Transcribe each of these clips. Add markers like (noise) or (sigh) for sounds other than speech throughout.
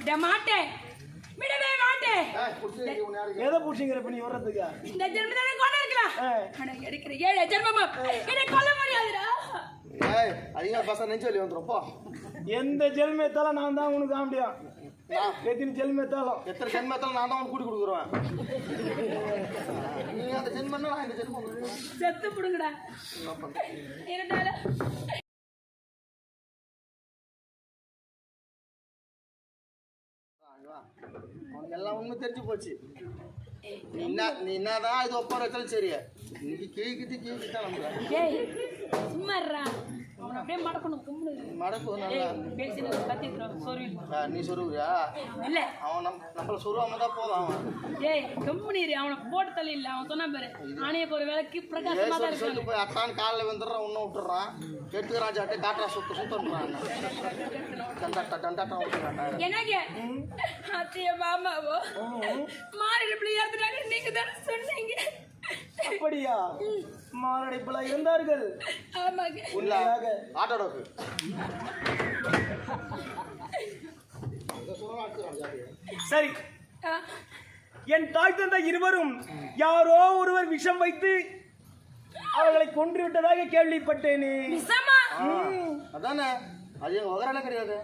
விட மாட்டேன் விடவே மாட்டேன்? எதை பூச்சிங்கிற இப்ப நீ வர்றதுக்கு? இந்த ஜென்மத்தை கொண்டு இருக்கலாம். ஆனா எடுக்கிற ஏழு ஜென்மமும் என்னை கொல்ல முடியாதுடா. ஏய், அதிகமா பேச நெஞ்சு வலி வந்துரும், போ. எந்த ஜெல்மேத்தாலும் நான் தான் உனக்கு நான் எத்தனை ஜெல்மேத்தாலும் எத்தனை ஜென்மத்தாலும் நான் தான் உனக்கு கூட்டி கொடுக்குறேன் நீ அந்த ஜென்மம் நான் இந்த ஜென்மம். செத்து புடுங்கடா. என்ன பண்றது? அவனுக்கு எல்லாம் உண்மை தெரிஞ்சு போச்சு. என்ன நீ என்னதான் இது ஒப்பார வச்சாலும் சரி இன்னைக்கு கிழிக்கிட்டு கிழிக்கிட்டு தான் சும்மா அப்படியே மடக்கணும் கும்பிடு. மடக்கு நல்லா. பேசி ஆ, நீ சொருவியா இல்ல. அவன் நம் நம்மள சொருவாம தான் போதும் அவன். ஏய் கம்பெனி அவனை போட்டு தள்ளி இல்ல அவன் சொன்னா பாரு. ஆணையக்கு ஒரு வேலைக்கு பிரகாசமா தான் இருக்காங்க போய் அத்தான் காலில் வந்துடுறான் இன்னும் விட்டுறான் எடுத்துக்கிறான் சாட்டை காட்டுறா சுத்த சுத்தன்றான் டண்டாட்டா டண்டாட்டா விட்டுறான் எனக்கு அத்தைய மாமாவோ? மாறிடுப்புல இறந்துட்டாங்க நீங்க தானே சொன்னீங்க. அப்படியா? மாரடைப்புல இருந்தார்கள். உண்மையாக. ஆட்டோடக்கு. சரி. என் தாய் தந்தை இருவரும் யாரோ ஒருவர் விஷம் வைத்து அவர்களை கொன்று விட்டதாக கேள்விப்பட்டேனே. விஷமா? அதானே. அது எங்க வகரெல்லாம் கிடையாது.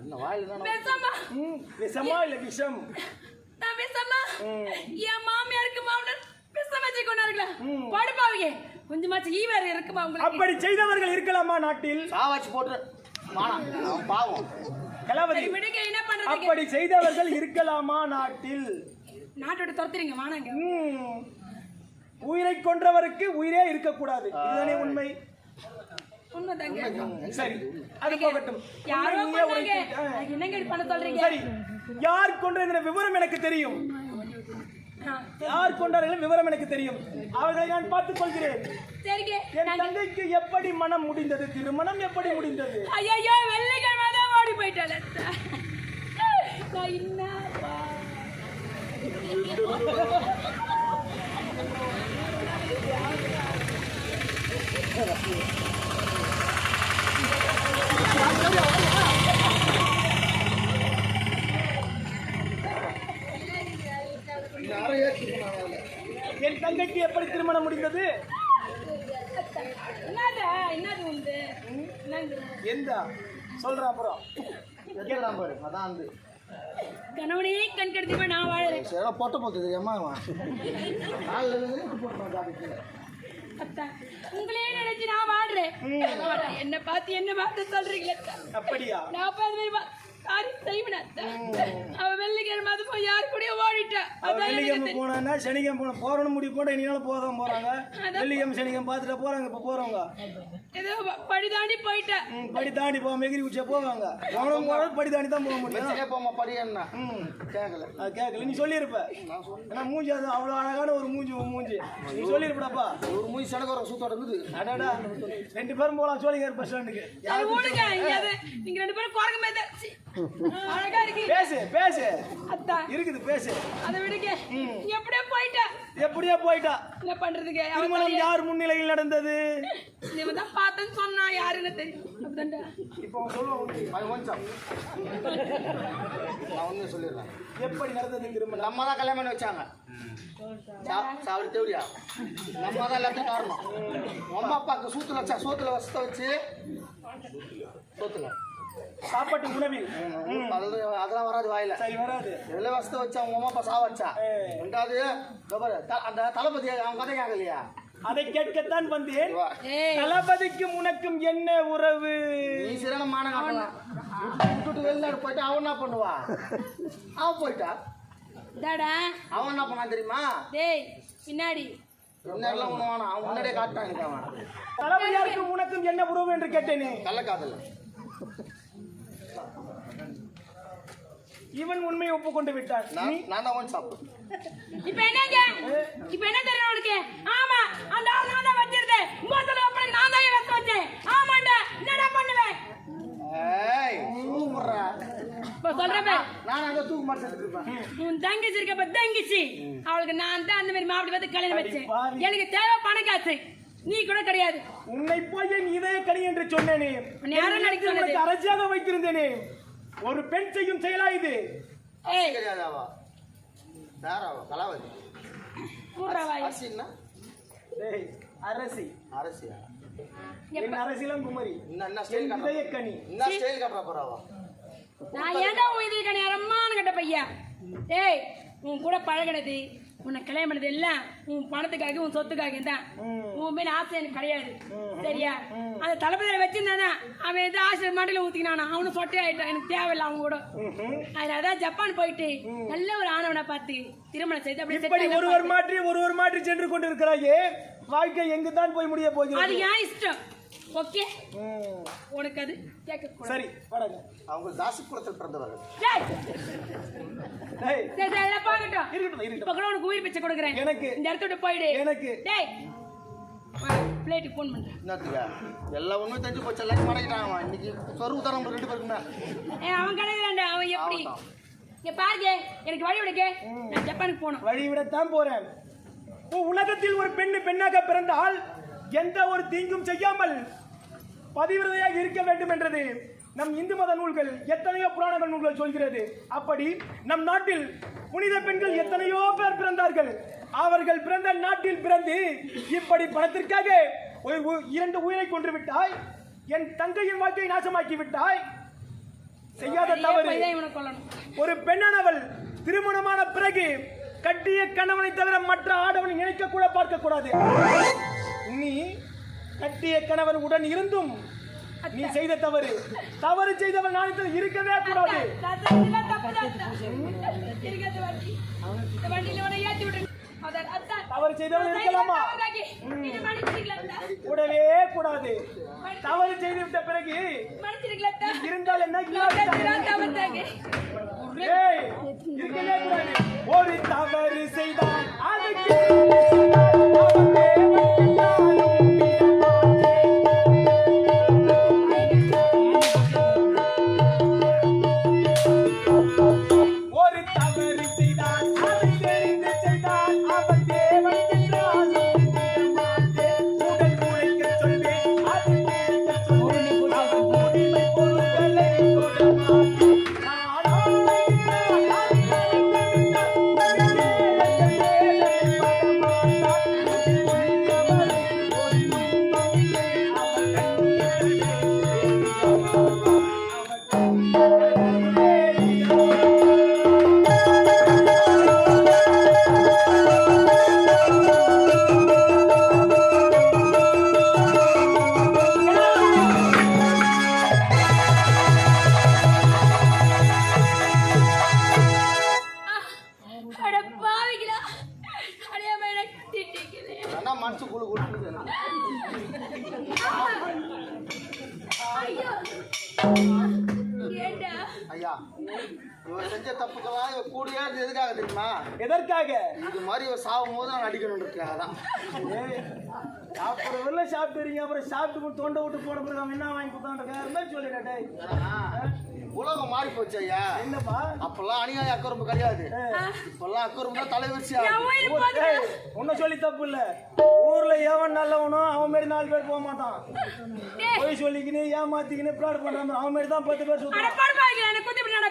என்ன வாயில் விஷமா இல்ல விஷம்? நான் விஷமா ம். என் மாமியாருக்கு மாமனார் விஷம் வச்சு கொண்டாருங்களா படுப்பாவீங்க கொஞ்சமாச்சு ஈ வேற இருக்குமா உங்களுக்கு? அப்படி செய்தவர்கள் இருக்கலாமா நாட்டில்? சாவாச்சு போட்டு. பாவம். கலாவதி விடுங்க என்ன பண்றதுக்கு அப்படி செய்தவர்கள் இருக்கலாமா நாட்டில்? நாட்டோட துரத்துறீங்க வானாங்க. உயிரை கொன்றவருக்கு உயிரே இருக்கக்கூடாது. இதுதானே உண்மை? உண்மைதாங்க. சரி அது போகட்டும். யாரோ என்னங்க பண்ண சொல்றீங்க? சரி. யார் கொன்ற விவரம் எனக்கு தெரியும். யார் கொண்டார்கள் விவரம் எனக்கு தெரியும். அவர்களை நான் பார்த்துக் கொள்கிறேன். என் தந்தைக்கு எப்படி மனம் முடிந்தது? திருமணம் எப்படி முடிந்தது? ஐயோ வெள்ளிக்கிழமை தான் ஓடி. நான் என்னப்பா யாரும் ஏற்றுக்கணும் என் தங்கைக்கு எப்படி திருமணம் முடிந்தது என்னது என்னது உண்டு என்னங்க எந்த? சொல்ற அப்புறம். எட்டுக்கிறான் பாரு? அதான் வந்து கணவனே கண் நான் வாழறேன். சரி பொட்ட போத்து தெரியாமா போட்டுறான் ஜாதிக்கு அத்தா உங்களே நினைச்சு நான் வாடுறேன். என்ன பார்த்து என்ன பார்த்து சொல்றீங்களே. அப்படியா? நான் வா- காரியம் செய்வேன். அவ வெள்ளிக்கிழமை அது போய் யாரு கூடயோ ஓடிட்டா. வெள்ளிக்கிழமை. போனா சனிக்கிழமை போன போறோம்னு முடிவு போட்டு இனியாலும் போதான் போறாங்க. வெள்ளிக்கிழமை சனிக்கிழமை பார்த்துட்டு போறாங்க இப்ப போறவங்க. ஏதோ படி தாண்டி போயிட்டா. படி தாண்டி போக மெகிரி குச்சியா போவாங்க. கவனம் போறது படி தாண்டி தான் போக முடியும். போமா படி என்ன? கேட்கல அது கேட்கல நீ சொல்லியிருப்ப ஏன்னா மூஞ்சி அது அவ்வளோ அழகான ஒரு மூஞ்சி மூஞ்சி. நீ சொல்லியிருப்படப்பா ஒரு மூணு சடகோரம் சூத்தோட இருக்குது அடாடா. ரெண்டு பேரும் போலாம் சோழிங்கர் பஸ் ஸ்டாண்டுக்கு. நீங்க ரெண்டு பேரும் குரங்கு மாதிரி. அழகா இருக்கீங்க பேசு பேசு. அத்தா இருக்குது பேசு. அதை விடுங்க. எப்படியோ போயிட்டா. எப்படியா போயிட்டா. என்ன பண்றதுக்கு திருமணம் யார் முன்னிலையில் நடந்தது? இவன் தான் பார்த்தேன்னு சொன்னா யாருன்னு தெரியும் அப்படிதான்டா. இப்போ நான் ஒன்று சொல்லிடுறேன் எப்படி நடந்தது திருமணம்? நம்ம தான் கல்யாணம் வச்சாங்க. சா- சாவடி தேவடியா? நம்ம தான் எல்லாத்தையும் காரணம். உங்க அம்மா அப்பாவுக்கு சூத்துல வச்சா சோத்துல வசத்தை வச்சு சோத்துல. சாப்பாட்டு உணவில் அதெல்லாம் அதெல்லாம் வராது வாயில. சரி வராது. எல்லாம் வசத்தை வச்சா உங்க அம்மா அப்பா சாவ வச்சா ஏய். ரெண்டாவது அந்த தளபதி அவன் கதை கேட்கலையா அதை கேட்கத்தான் வந்தேன். தளபதிக்கும் உனக்கும் என்ன உறவு? நீ காட்டலாம் விட்டுட்டு வெளிநாடு போயிட்டு அவன் என்ன பண்ணுவா? அவன் போயிட்டா. தாடா அவன் என்ன பண்ணான் தெரியுமா? டேய் பின்னாடி. முன்னாடியே காட்டான் தளபதியாருக்கும் உனக்கும் என்ன உறவு என்று கேட்டேனே? கள்ளக்காதல். இவன் உண்மையை ஒப்புக்கொண்டு விட்டான். நான் நான் தான் ஒன் சாப்பிடு இப்ப என்னங்க? இப்ப என்ன தெரியும் உனக்கு ஆமா அந்த ஆள் நான் தான் வச்சிருந்தேன். மூத்தல அப்படி நான் தான் வச்சு வச்சேன். ஆமாண்டா என்னடா பண்ணுவேன்? ஏய் சூப்பர்ரா. இப்ப சொல்றேன் பாரு. நான் அங்கே தூக்கு மாட்டு செஞ்சுட்டு இருப்பேன். உன் தங்கச்சி இருக்கப்ப தங்கச்சி. அவளுக்கு நான் தான் அந்த மாதிரி மாப்பிள்ளை பார்த்து கல்யாணம் வச்சேன். எனக்கு தேவை பண காசு. நீ கூட கிடையாது. உன்னை போய் என் இதய கனி என்று சொன்னேனே. சொன்னது? உனக்கு அரசியாக வைத்திருந்தேனே. ஒரு பெண் செய்யும் செயலா இது? கிடையாதாவா வேறாவா கலாவதி அரசி அரசியா? என் அரசியலம் குமரி. என்ன என்ன ஸ்டைல் இதயக்கனி. என்ன ஸ்டைல் காட்டுறா போறாவா? நான் ஏன்டா உன் இது கணியாரம்மான்னு கேட்ட பையன்? ஏய் உன் கூட பழகினது உன்னை கல்யாணம் பண்ணது எல்லாம் உன் பணத்துக்காக உன் சொத்துக்காக தான். உன் மேல ஆசை எனக்கு கிடையாது. சரியா? அந்த தளபதியில வச்சிருந்தானா? அவன் எது ஆசை மண்டியில ஊத்திக்கினானா? அவனு சொட்டே ஆயிட்டான். எனக்கு தேவையில்லை அவங்க கூட. அதனாலதான் ஜப்பான் போயிட்டு நல்ல ஒரு ஆணவனை பார்த்து திருமணம் செய்து settle ஒருவர் மாற்றி ஒருவர் மாற்றி சென்று கொண்டிருக்கிறாயே வாழ்க்கை எங்கு தான் போய் முடிய அது போகிறது ஏன் இஷ்டம். ஓகே. உனக்கு அது கேட்க சரி வடங்க அவங்க தாசிக்குளத்தில் பிறந்தவர்கள். டேய், டேய், சரி, சரி, அதெல்லாம் பார்க்கட்டும். இருக்கட்டும் இப்ப கூட உனக்கு உயிர் பிச்சை கொடுக்குறேன். எனக்கு. இந்த இடத்த விட்டு போயிடு. எனக்கு. டேய். பிளேட்டுக்கு ஃபோன் பண்றேன். என்னத்துக்கா? எல்லா உண்மை தெரிஞ்சு போச்சு. எல்லாரும் மடக்கிட்டாங்க இன்னைக்கு சொருவு தரம் ரெண்டு பேருக்குமே அவன் கிடைக்கிறான்டா அவன் எப்படி. இங்க பாருங்க. எனக்கு வழி விடுங்க. நான் ஜப்பானுக்கு போகணும். வழி விடத்தான் போறேன். உலகத்தில் ஒரு பெண்ணு பெண்ணாக பிறந்தால் எந்த ஒரு தீங்கும் செய்யாமல் பதிவிரதையாக இருக்க வேண்டும் என்றது நம் இந்து மத நூல்கள் எத்தனையோ புராணங்கள் நூல்கள் சொல்கிறது. அப்படி நம் நாட்டில் புனித பெண்கள் எத்தனையோ பேர் பிறந்தார்கள். அவர்கள் பிறந்த நாட்டில் பிறந்து இப்படி பணத்திற்காக இரண்டு உயிரை கொன்று விட்டாய் என் தங்கையின் வாழ்க்கையை நாசமாக்கி விட்டாய் செய்யாத தவறு. ஒரு பெண்ணானவள் திருமணமான பிறகு கட்டிய கணவனை தவிர மற்ற ஆடவனை நினைக்க கூட பார்க்க கூடாது நீ கட்டிய கணவன் உடன் இருந்தும் நீ செய்த தவறு. தவறு செய்தவள் நாணயத்தில் இருக்கவே கூடாது. தவறு செய்தவள் நான் இருக்கலாமா. கூடவே கூடாது. தவறு செய்து விட்ட பிறகு. இருந்தால் என்ன இருக்கவே கூடாது. ஒரு தவறு செய்தான் அதுக்கு ஐயா இவன் செஞ்ச தப்புக்கெல்லாம் இவன் கூடியா எதுக்காக தெரியுமா? எதற்காக? இது மாதிரி இவன் சாகும் போது நான் அடிக்கணும் அதான் ஏய், சாப்பிடுறதுல சாப்பிட்டுறீங்க அப்புறம் சாப்பிட்டு தொண்டை விட்டு போன பிறகு என்ன வாங்கி கொடுத்தான்ற மாதிரி சொல்லிடுறேன் உலகம் மாறி போச்சு ஐயா என்னப்பா அப்பெல்லாம் அநியாய அக்கரும்பு கிடையாது இப்பெல்லாம் அக்கரும்பு தலைவரிசி என் உயிர் ஊர்- போகுதுடா. ஏய், ஒண்ணும் சொல்லி தப்பு இல்ல ஊர்ல எவன் நல்லவனோ அவன் மாதிரி நாலு பேர் போக மாட்டான் போய் சொல்லிக்கின்னு ஏமாத்திக்கின்னு ப்ராட் பண்றான் அவன் மாதிரி தான் பத்து பேர்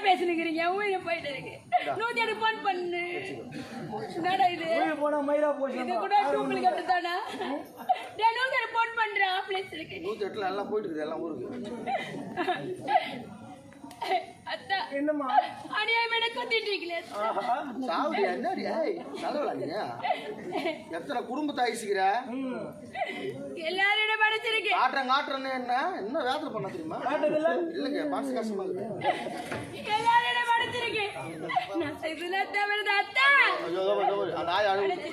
பேசினுக்கிறீங்க? என் உயிர் போயிட்டு இருக்கு. நூத்தி எட்டு phone பண்ணு. என்னடா இது? போய் போனா மயிரா போச்சு இது கூட duplicate தானா? டேய், நூத்தி எட்டு phone பண்றேன், இருக்கு. நூத்தி எட்டுல எல்லாம் போயிட்டு இருக்குது எல்லாம் ஊருக்கு (laughs) அத்தா, என்னம்மா அநியாயமா என்னை குத்திட்டீங்களே. ஆஹா என்னடி ஏய் எத்தனை குடும்பத்தை அழிச்சுக்கிற ம். எல்லாரும் என்னை படைச்சிருக்கு. காட்டுறேன் காட்டுறேன்னு என்ன என்ன வேதனை பண்ண தெரியுமா காட்டுதில்ல இல்லைங்க மனசு கஷ்டமா இருக்கு எல்லாரும் என்னை படைச்சிருக்கு. நான் செய்ததெல்லாம் தவறுதான், அத்தா. ஐயோ, ஐயோ, ஐயோ, அந்த நாய் அழுகுது.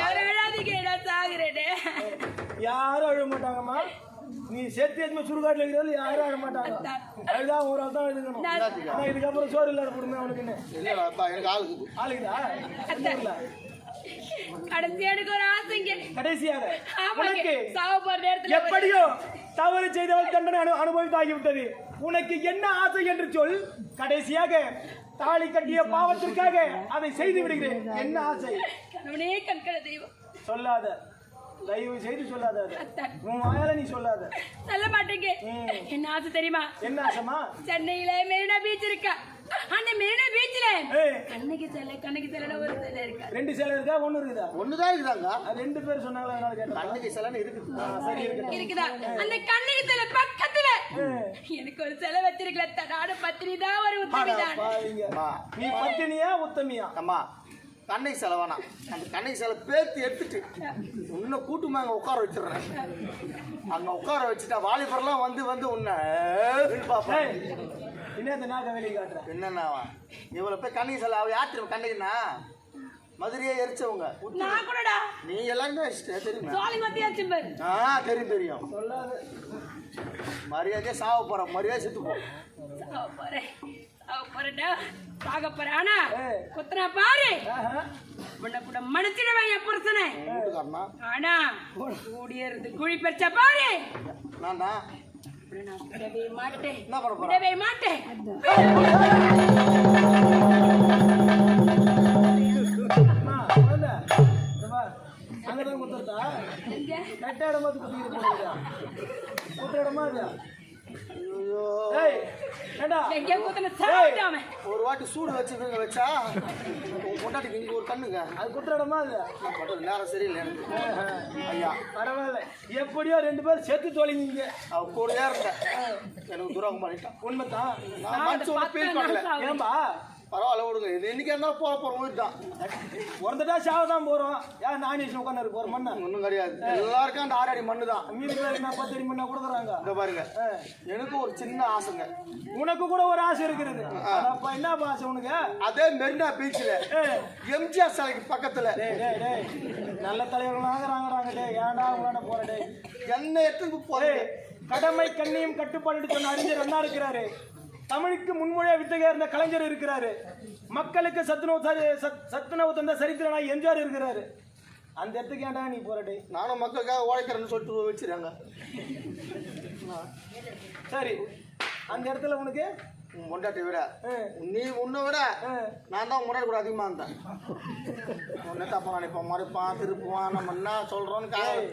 யாரும் விழாதீங்க, நான் சாகுறேனே. யாரும் அழுக மாட்டாங்கம்மா நீ சேர்த்து எதுவுமே சுடுகாட்டில் இருக்கிறது யாரும் அழ மாட்டாங்க. அதுதான் ஒரு ஆள் தான் எழுதுக்கணும் நான் ஆனா இதுக்கப்புறம் சோறு இல்லாத குடும்பம் அவனுக்குன்னு ஆளுக்குது? கடைசியாக. எப்படியோ தவறு செய்தவள் தண்டனை அனு அனுபவித்தாகிவிட்டது. உனக்கு என்ன ஆசை என்று சொல். கடைசியாக தாலி கட்டிய பாவத்திற்காக அதை செய்து விடுகிறேன். என்ன ஆசை? சொல்லாத. தயவு செய்து சொல்லாத உன் வாயால நீ சொல்லாத. சொல்ல மாட்டேங்க. என்ன ஆசை தெரியுமா? என்ன ஆசமா சென்னையில மெரினா பீச் இருக்கா? அந்த மெரினா பீச்ல கண்ணுக்கு சிலை கண்ணுக்கு சிலை ஒரு சிலை இருக்கா? ரெண்டு சேலை இருக்கா? ஒண்ணு இருக்குதா? ஒண்ணுதான் இருக்குதாங்க. ரெண்டு பேர் சொன்னாங்களா? அதனால கேட்டேன். கண்ணுக்கு சிலன்னு இருக்குது. சரி இருக்கு இருக்குதா? அந்த கண்ணுக்கு சிலை பக்கத்துல. எனக்கு ஒரு சிலை வச்சிருக்கல. நானும் பத்தினி தான் ஒரு உத்தமி தான் நீ பத்தினியா உத்தமியா? அம்மா. கண்ணைக்கு சில வேணாம் அந்த கண்ணைக்கு சில பேர்த்து எடுத்துட்டு உன்னை கூட்டுமா அங்க உட்கார வச்சிடுறேன். அங்க உட்கார வச்சுட்டா வாலிபர்லாம் வந்து வந்து உன்னை நாக்க வெளியே காட்டுறேன் என்னன்னாவா இவ்வளவு பேர் கண்ணைக்கு சில அவ யாத்திரை கண்ணைக்குன்னா மதுரையே எரிச்சவங்க. நீ எல்லாருமே தெரியுமா? ஆ தெரியும் தெரியும். சொல்லாத. மரியாதையே சாவ போற. மரியாதை செத்து போ. சாக போறேன். ஆனா. குத்துனா பாரு. உன்னை கூட மன்னிச்சிடுவேன் என் புருஷனை. ஆனா கூடிய இருந்து குழி பறிச்ச பாரு. நான்? விடவே மாட்டேன். போற? விடவே மாட்டேன். குத்துன ஒரு வாட்டி சூடு வச்சுக்கோங்க வச்சா உன் பொண்டாட்டிக்கு இங்க ஒரு கண்ணுங்க. அது குத்துற இடமா அது? நான் பண்றது நேரம் சரியில்லை எனக்கு. ஐயா. பரவாயில்ல. எப்படியோ ரெண்டு பேரும் செத்து தொலைங்க அவ கூடயே இருந்தேன் எனக்கு துரோகம் பண்ணிட்டான் உண்மைதான். நான் மனசு ஃபீல் பண்ணல. ஏன்பா? பரவாயில்ல விடுங்க. இது இன்னைக்கு என்ன போக போற உயிர் தான். உறந்துட்டா சாவதான் போறோம். ஏன் நானேஷன் உட்காந்து போற மண்ணா? ஒன்றும் கிடையாது. எல்லாருக்கும் அந்த ஆறு அடி மண்ணு தான். நான் பத்து அடி மண்ணா கொடுக்குறாங்க. இந்த பாருங்க. எனக்கு ஒரு சின்ன ஆசைங்க. உனக்கு கூட ஒரு ஆசை இருக்கிறது அப்ப என்ன ஆசை உனக்கு? அதே மெரினா பீச்சில் எம்ஜிஆர் சிலைக்கு பக்கத்துல. நல்ல தலைவர்கள் ஆகிறாங்கிறாங்க டேய். ஏன்டா உங்களோட போற டேய்? என்ன போறேன் டேய், கடமை கண்ணியம் கட்டுப்பாடு சொன்ன அறிஞர் அண்ணா இருக்கிறாரு? தமிழுக்கு முன்மொழியா வித்தகையா இருந்த கலைஞர் இருக்கிறாரு. மக்களுக்கு சத்துணவு சத்துணவு தந்த சரித்திரனாய் எம்ஜிஆர் இருக்கிறாரு. அந்த இடத்துக்கு ஏன்டா நீ போற டேய்? நானும் மக்களுக்காக உழைக்கிறேன்னு சொல்லிட்டு வச்சிருக்காங்க. சரி. அந்த இடத்துல உனக்கு உன் பொண்டாட்டி விட. நீ உன்னை விட நான் தான் முன்னாடி கூட அதிகமாக இருந்தேன். உன்னை தப்பா நினைப்பான் மறைப்பான் திருப்புவான் நம்ம என்ன ஏய்,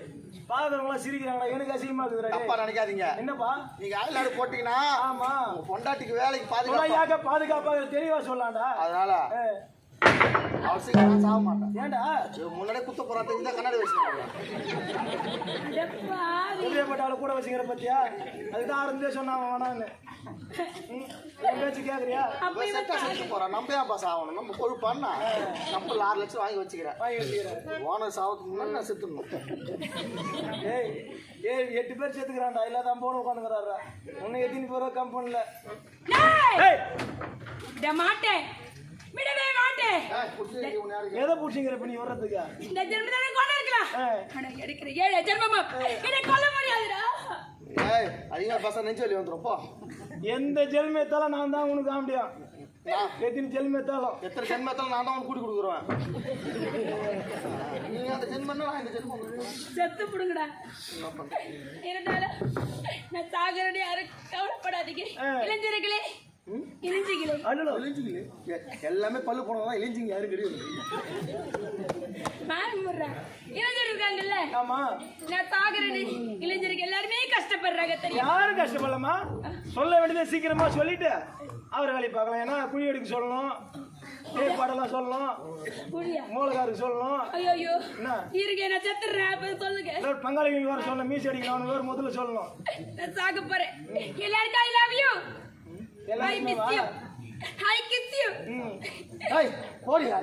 பாக்குறவங்களாம் சிரிக்கிறாங்களா எனக்கு அசிங்கமா இருக்குதுடா டேய். தப்பா நினைக்காதீங்க. என்னப்பா? நீங்க ஆயிலாடு போட்டீங்கன்னா ஆமா. பொண்டாட்டிக்கு வேலைக்கு பாதுகாப்பு பாதுகாப்பாக தெளிவா சொல்லலாம்டா அதனால அவசியம் நான் சாக மாட்டேன் ஏன்டா இவன் முன்னாடியே குத்த போறாங்க தான் கண்ணாடி அடப்பாவி. புதியப்பட்டால கூட வச்சுக்கிற பத்தியா? அதுதான் ஆரம்பே சொன்னான் வேணான்னு பேச்சு கேக்குறியா? செட்டா செத்து போறான். நம்ம ஏன் பாஸ் ஆகணும்? நம்ம கொழுப்பான்னா நம்ம ஆறு லட்சம் வாங்கி வச்சுக்கிறேன். வாங்கி வச்சுக்கிறேன். ஓனர் சாவத்துக்கு முன்னாடி நான் செத்துடணும். ஏய் ஏய் எட்டு பேர் சேர்த்துக்கிறான்டா இல்லாத போன உட்காந்துக்கிறாரா? உன்னை எத்தினி போற கம்பெனில மாட்டேன். விடவே மாட்டேன்? எதை பிடிச்சிங்கிற இப்ப நீ வர்றதுக்கு? இந்த ஜென்மத்தான கொண்டு இருக்கலாம் ஆனா எடுக்கிற ஏழு ஜென்மமும் என்னை கொல்ல முடியாதுடா. ஏய் அதிகமாக பசங்க நெஞ்சு வலி வந்துடும் போ. எந்த எத்தாலும் நான் தான் உனக்கு நான்? எத்தனை ஜெல்மி எத்தாலும் எத்தனை ஜென்மத்தில் நான் தான் உனக்கு கூட்டி கொடுக்குறேன் நீ அந்த ஜென்மம் நான் இந்த ஜென்மம் செத்து புடுங்கடா. இருந்தாலும் நான் சாகரடி யாரும் கவலைப்படாதீங்க. இளைஞர்களே எல்லாமே பல்லு போனதான் இழிஞ்சிங்க யாரும் கிடையாது. இளைஞர் இருக்காங்கல்ல? ஆமா. நான் சாகரடி இளைஞருக்கு எல்லாருமே கஷ்டப்படுறாங்க தெரியும்? யாரும் கஷ்டப்படலாமா சொல்ல வேண்டியதை சீக்கிரமா சொல்லிட்டு அவர் வேலையை பார்க்கலாம். ஏன்னா குழி எடுக்க சொல்லணும். பாடலாம் சொல்லணும். மூலகாருக்கு சொல்லணும். ஐயோ என்ன? இருங்க நான் செத்துறேன். சொல்லுங்க. பங்காளிகள் வேற சொல்லணும். மீசி அவனுக்கு வேற முதல்ல சொல்லணும். நான் சாக போறேன். I love you I miss you I kiss you ம். ஏய் போடியா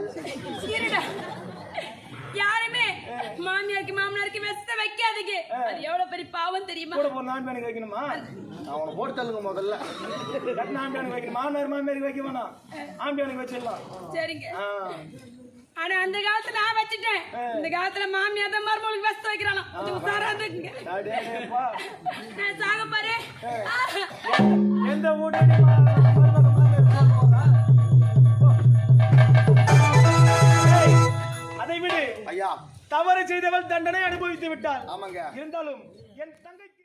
இருடா. யாருமே மாமியாருக்கு மாமனாருக்கு வெஸ்த வைக்காதீங்க. அது எவ்வளவு பெரிய பாவம் தெரியுமா? கூட போன ஆம்பியானுக்கு வைக்கணுமா? அவனை போட்டு தள்ளுங்க முதல்ல. கட்டின ஆம்பியானுக்கு வைக்கணும். மாமனார் மாமியாருக்கு வைக்க வேணாம். ஆம்பியானுக்கு வச்சிடலாம். சரிங்க. ஆனா அந்த காலத்துல நான் வச்சுட்டேன். இந்த காலத்துல மாமியா தான் மருமகளுக்கு வெஸ்த வைக்கிறானா கொஞ்சம் உசாரா அடேப்பா. நான் சாக போறேன் எந்த அதை விடு. ஐயா. தவறு செய்தவள் தண்டனை அனுபவித்து விட்டாள். ஆமாங்க. இருந்தாலும் என் தங்கைக்கு